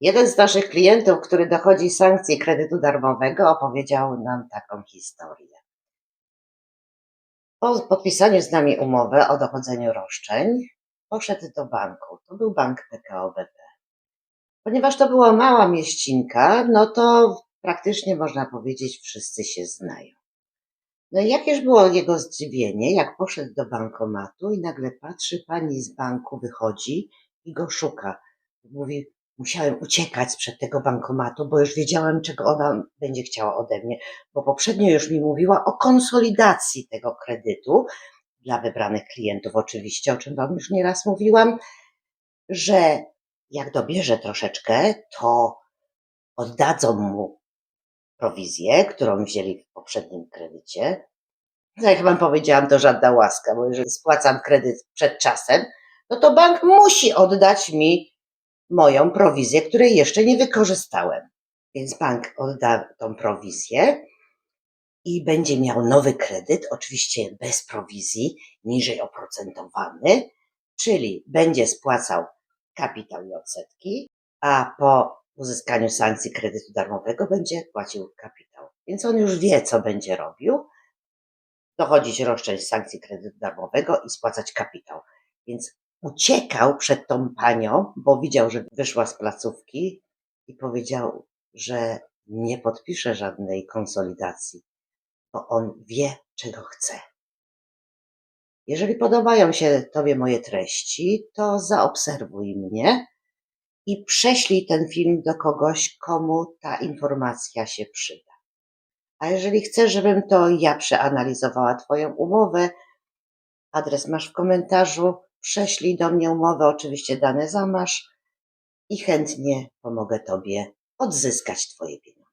Jeden z naszych klientów, który dochodzi sankcji kredytu darmowego, opowiedział nam taką historię. Po podpisaniu z nami umowy o dochodzeniu roszczeń, poszedł do banku. To był bank PKO BP. Ponieważ to była mała mieścinka, no to praktycznie można powiedzieć, wszyscy się znają. No i jakież było jego zdziwienie, jak poszedł do bankomatu i nagle patrzy, pani z banku wychodzi i go szuka. Mówi, musiałem uciekać sprzed tego bankomatu, bo już wiedziałem, czego ona będzie chciała ode mnie, bo poprzednio już mi mówiła o konsolidacji tego kredytu dla wybranych klientów, oczywiście, o czym wam już nieraz mówiłam, że jak dobierze troszeczkę, to oddadzą mu prowizję, którą wzięli w poprzednim kredycie. No jak wam powiedziałam, to żadna łaska, bo jeżeli spłacam kredyt przed czasem, no to bank musi oddać mi moją prowizję, której jeszcze nie wykorzystałem. Więc bank odda tą prowizję i będzie miał nowy kredyt, oczywiście bez prowizji, niżej oprocentowany, czyli będzie spłacał kapitał i odsetki, a po uzyskaniu sankcji kredytu darmowego będzie płacił kapitał. Więc on już wie, co będzie robił. Dochodzić roszczeń z sankcji kredytu darmowego i spłacać kapitał. Więc uciekał przed tą panią, bo widział, że wyszła z placówki i powiedział, że nie podpisze żadnej konsolidacji, bo on wie, czego chce. Jeżeli podobają się Tobie moje treści, to zaobserwuj mnie i prześlij ten film do kogoś, komu ta informacja się przyda. A jeżeli chcesz, żebym to ja przeanalizowała Twoją umowę, adres masz w komentarzu, prześlij do mnie umowę, oczywiście dane zamasz i chętnie pomogę Tobie odzyskać Twoje pieniądze.